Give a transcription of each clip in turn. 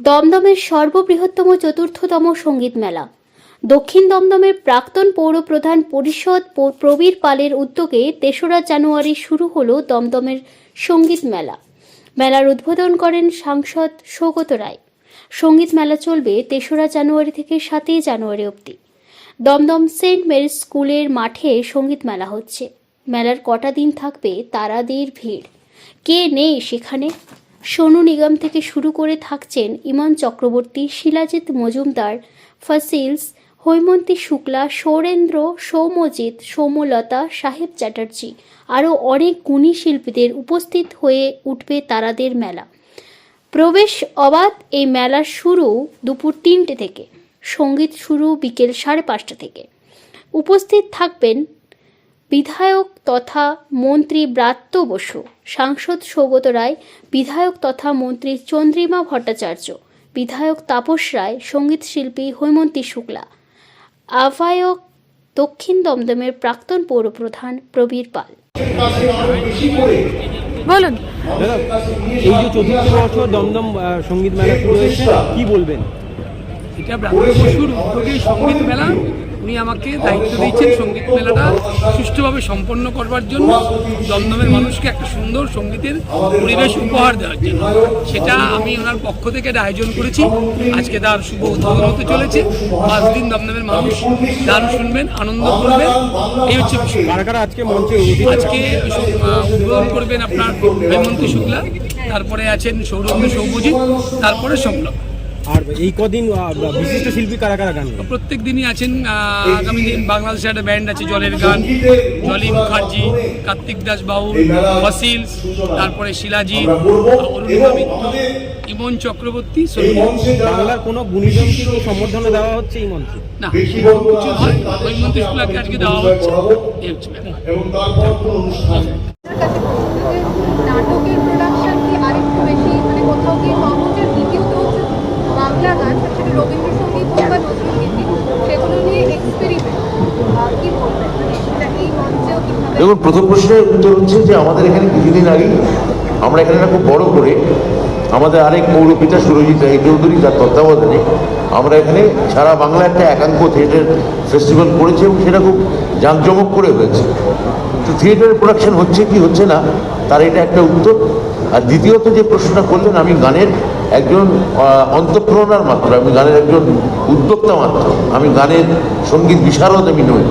দমদমের সর্ববৃহত্তম চতুর্থতম সংগীত মেলা। দক্ষিণ দমদমের প্রাক্তন পৌর প্রধান পরিষদ প্রবীর পালের উদ্যোগে তেসরা জানুয়ারি শুরু হলো দমদমের সংগীত মেলা। মেলার উদ্বোধন করেন সাংসদ সৌগত রায়। সংগীত মেলা চলবে তেসরা জানুয়ারি থেকে সাতই জানুয়ারি অবধি। দমদম সেন্ট মেরিস স্কুলের মাঠে সংগীত মেলা হচ্ছে। মেলার কটা দিন থাকবে তারাদের ভিড়। কে নেই সেখানে? সোনু নিগম থেকে শুরু করে থাকছেন ইমন চক্রবর্তী, শিলাজিৎ মজুমদার, ফসিলস, হৈমন্তী শুক্লা, সৌরেন্দ্র সৌম্যজিৎ সৌম্যলতা, সাহেব চ্যাটার্জি আরও অনেক গুণী শিল্পীদের উপস্থিত হয়ে উঠবে তারাদের মেলা। প্রবেশ অবাধ এই মেলার শুরু দুপুর তিনটে থেকে। সংগীত শুরু বিকেল সাড়ে পাঁচটা থেকে। উপস্থিত থাকবেন বিধায়ক তথা মন্ত্রী ব্রাত্য বসু সাংসদ সৌগত রায় বিধায়ক তথা মন্ত্রী চন্দ্রিমা ভট্টাচার্য বিধায়ক তাপস রায় সংগীত শিল্পী হৈমন্তী শুক্লা আহ্বায়ক দক্ষিণ দমদমের প্রাক্তন পৌরপ্রধান প্রবীর পাল। বলুন। এই যে চতুর্থ বছর দমদম সংগীত মেলা শুরু হয়েছে কি বলবেন? এটা ব্রাত্য বসুর উদ্যোগে সংগীত মেলা। উনি আমাকে দায়িত্ব দিয়েছেন সংগীত মেলাটা সুষ্ঠুভাবে সম্পন্ন করবার জন্য দমদমের মানুষকে একটা সুন্দর সঙ্গীতের পরিবেশ উপহার দেওয়ার জন্য। সেটা আমি ওনার পক্ষ থেকে একটা আয়োজন করেছি। আজকে তার শুভ উদ্বোধন হতে চলেছে। পাঁচ দিন দমদমের মানুষ গান শুনবেন আনন্দ করবেন। এই হচ্ছে আজকে আজকে উদ্বোধন করবেন আপনার হেমন্ত শুক্লা তারপরে আছেন সৌরভ সৌমজিৎ তারপরে সম্ভব আর এই কদিন বিশিষ্ট শিল্পী কারা কারা গান? প্রত্যেক দিনই আছেন আগামী দিন বাংলাদেশের একটা ব্যান্ড আছে জলের গান। জলি মুখার্জি কার্তিক দাস বাউল ফসিল তারপরে শিলাজিৎ অরুণিমা মিত্র ইমন চক্রবর্তী বাংলার কোনো গুণীজনকে সম্বর্ধনা দেওয়া হচ্ছে এই মঞ্চে? না কিছু নয় হৈমন্তী শুক্লাকে আজকে দেওয়া হচ্ছে। নাটকের প্রোডাকশন কি আরেকটু বেশি মানে কোথাও কি বাংলা গান রবীন্দ্রসঙ্গীত হোক বা নজরুলগীতি সেগুলো নিয়ে এক্সপেরিমেন্ট কি মানে দেখুন, প্রথম প্রশ্নের উত্তর হচ্ছে যে আমাদের এখানে কিছুদিন আগেই আমরা এখানে খুব বড় করে আমাদের আরেক পৌরপিতা সুরজিৎ রায় চৌধুরী, তার তত্ত্বাবধানে আমরা এখানে সারা বাংলা একটা একাঙ্ক থিয়েটার ফেস্টিভ্যাল করেছি এবং সেটা খুব জাঁকজমক করে হয়েছে। তো থিয়েটারের প্রোডাকশন হচ্ছে কি হচ্ছে না, তার এটা একটা উত্তর। আর দ্বিতীয়ত যে প্রশ্নটা করলেন, আমি গানের একজন অন্তঃপ্রেরণার মাত্র আমি গানের একজন উদ্যোক্তা মাত্র। আমি গানের সংগীত বিশারদ আমি নই।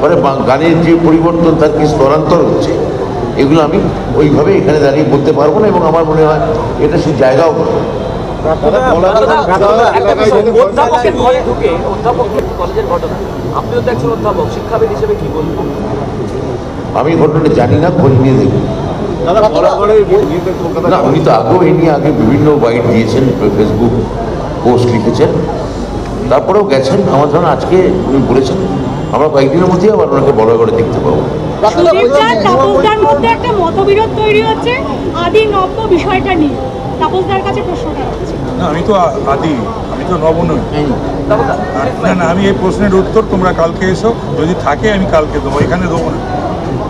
ফলে বা- গানের যে পরিবর্তন তার কি স্তরান্তর হচ্ছে এগুলো আমি ওইভাবে এখানে দাঁড়িয়ে বলতে পারব না এবং আমার মনে হয় এটা সেই জায়গাও নয়। অধ্যাপকের ঘরে ঢুকে অধ্যাপক কলেজের ঘটনা। আপনিও তো একজন অধ্যাপক শিক্ষাবিদ হিসেবে কি বলবেন? আমি ঘটনাটা জানি না খোঁজ নিয়ে দেখব না উনি তো আগেও এই নিয়ে আগে বিভিন্ন বাইট দিয়েছেন ফেসবুক পোস্ট লিখেছেন। তারপরেও গেছেন। আমার ধরুন আজকে উনি বলেছেন আমরা কয়েকদিনের মধ্যেই আবার ওনাকে বড় করে দেখতে পাবো। মধ্যে একটা মতবিরোধ তৈরি হচ্ছে আদি নব্য বিষয়টা নিয়ে। তাপসদার কাছে প্রশ্নটা না আমি তো আদি আমি তো নব নই। না না আমি এই প্রশ্নের উত্তর তোমরা কালকে এসো যদি থাকে আমি কালকে দেবো এখানে দেবো না।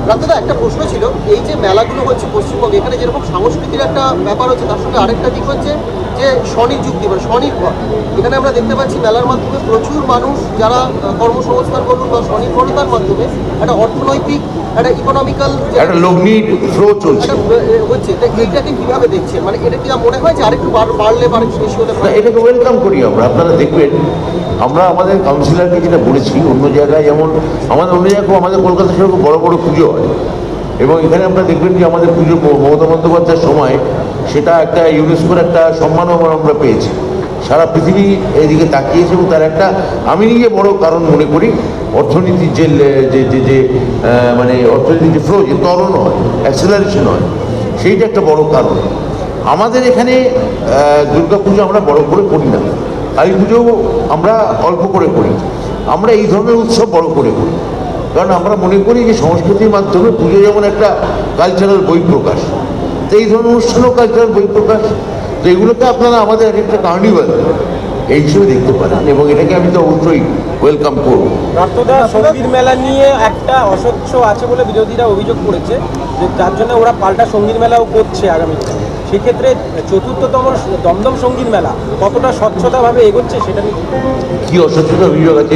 দাদা একটা প্রশ্ন ছিল এই যে মেলাগুলো হচ্ছে পশ্চিমবঙ্গে এখানে যেরকম সংস্কৃতির একটা ব্যাপার হচ্ছে তার সঙ্গে আরেকটা দিক হচ্ছে যে স্বনিযুক্তি মানে স্বনির্ভর। এখানে আমরা দেখতে পাচ্ছি মেলার মাধ্যমে প্রচুর মানুষ যারা কর্মসংস্থান বলুন বা স্বনির্ভরতার মাধ্যমে একটা অর্থনৈতিক একটা ইকোনমিক্যাল একটা লগ্নির ফ্লো চলছে। হচ্ছে এইটাকে কীভাবে দেখছেন? মানে এটা কি মনে হয় যে আরেকটু বাড়- বাড়লে বা বেশি হতে পারে? এটাকে ওয়েলকাম করি আমরা আপনারা দেখবেন। আমরা আমাদের কাউন্সিলরকে যেটা বলেছি, অন্য জায়গায় যেমন আমাদের, অন্য জায়গায় আমাদের কলকাতা সেরকম বড় বড় পুজো হয়। এবং এখানে আপনারা দেখবেন যে আমাদের পুজো মমতা বন্দ্যোপাধ্যায়ের সময় সেটা একটা ইউনেস্কোর একটা সম্মানও আমরা- পেয়েছি। সারা পৃথিবী এদিকে তাকিয়েছে এবং তার একটা, আমি নিজে বড় কারণ মনে করি, অর্থনীতির যে যে যে মানে অর্থনীতির যে ফ্লো যে ত্বরণ হয় অ্যাক্সেলারেশন হয়, সেইটা একটা বড় কারণ। আমাদের এখানে দুর্গাপুজো আমরা বড় করে করি না। কালী পুজো আমরা অল্প করে করি। আমরা এই ধরনের উৎসব বড় করে করি। কারণ আমরা মনে করি যে সংস্কৃতির মাধ্যমে পুজো যেমন একটা কালচারাল বই প্রকাশ। তো এই ধরনের অনুষ্ঠানও কালচারাল বই প্রকাশ। তো এগুলোকে আপনারা আমাদের একটা কার্নিভাল এই হিসেবে দেখতে পারেন এবং এটাকে আমি তো অবশ্যই ওয়েলকাম করব। রক্তদা সংগীত মেলা নিয়ে একটা অস্বচ্ছ আছে বলে বিরোধীরা অভিযোগ করেছে যে যার জন্য ওরা পাল্টা সংগীত মেলাও করছে আগামীতে। সেক্ষেত্রে চতুর্থতম দমদম সংগীত মেলা কতটা স্বচ্ছতাভাবে এগোচ্ছে সেটা নিয়ে কি অস্বচ্ছতা অভিযোগ আছে?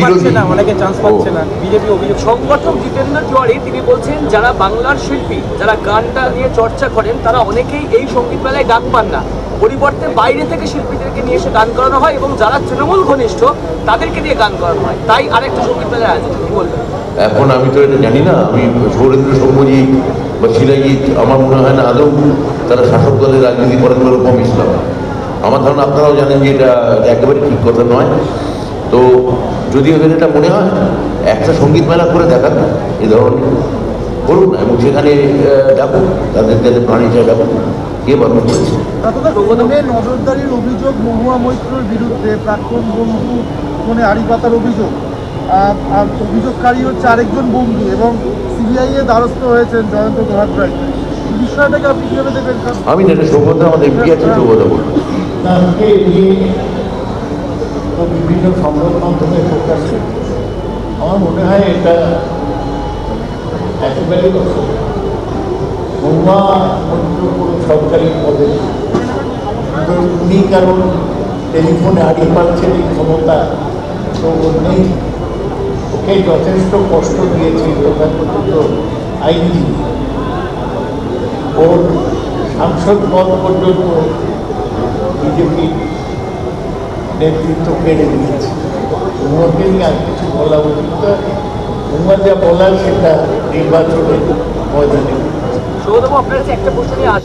বিরোধী? না অনেকে চান্স পাচ্ছে না বিজেপি অভিযোগ সংগঠক জিতেন্দ্র তিওয়ারি তিনি বলছেন যারা বাংলার শিল্পী যারা গানটা নিয়ে চর্চা করেন তারা অনেকেই এই সংগীত মেলায় ডাক পান না। পরিবর্তে বাইরে থেকে শিল্পীদেরকে নিয়ে এসে গান করানো হয় এবং যারা তৃণমূল ঘনিষ্ঠ, তাদেরকে দিয়ে গান করানো হয়। তাই আরেকটা সংগীত মেলার আয়োজন কি বলবেন? এখন আমি তো এটা জানি না। আমি সৌরেন্দ্র সৌম্যজিৎ বা শিলাজিৎ, আমার মনে হয় না আদৌ তারা শাসক দলের রাজনীতি করেন বলে কম ইসলাম আমার ধারণা আপনারাও জানেন যে এটা একেবারে ঠিক কথা নয়। তো যদি ওদের এটা মনে হয়, একটা সংগীত মেলা করে দেখান, এ ধরনের করুন এবং সেখানে ডাকুন, তাদের যাদের প্রাণী চায় ডাকুন। কে বারণ করেছে? নজরদারির অভিযোগ মহুয়া মৈত্রর বিরুদ্ধে প্রাক্তন বন্ধু ফোনে আড়ি পাতার অভিযোগ। আর অভিযোগকারী হচ্ছে আরেকজন বন্ধু এবং সিবিআই এর দ্বারস্থ হয়েছেন জয়ন্ত দোহাদ্রাই এই বিষয়টাকে আপনি কীভাবে দেখবেন? আমি এটা সৌগত আমাদের এমপি আছে সৌগত বলব বিভিন্ন সংবাদ মাধ্যমে প্রকাশ আমার মনে হয় এটা একেবারে মহুয়া মৈত্র কোনো সরকারি পদে উনি কারণ টেলিফোনে আড়ি পাচ্ছেন এই ক্ষমতা তো নেই ওকে যথেষ্ট কষ্ট দিয়েছে তথাকথিত আইনজীবী ওর সাংসদ পদ পর্যন্ত বিজেপি নেতৃত্ব কেড়ে নিয়েছে উমাকে নিয়ে আর কিছু বলা উচিত নয়। উমা যা বলার সেটা নির্বাচনের ময়দানে সৌরভ আপনার কাছে একটা প্রশ্ন নিয়ে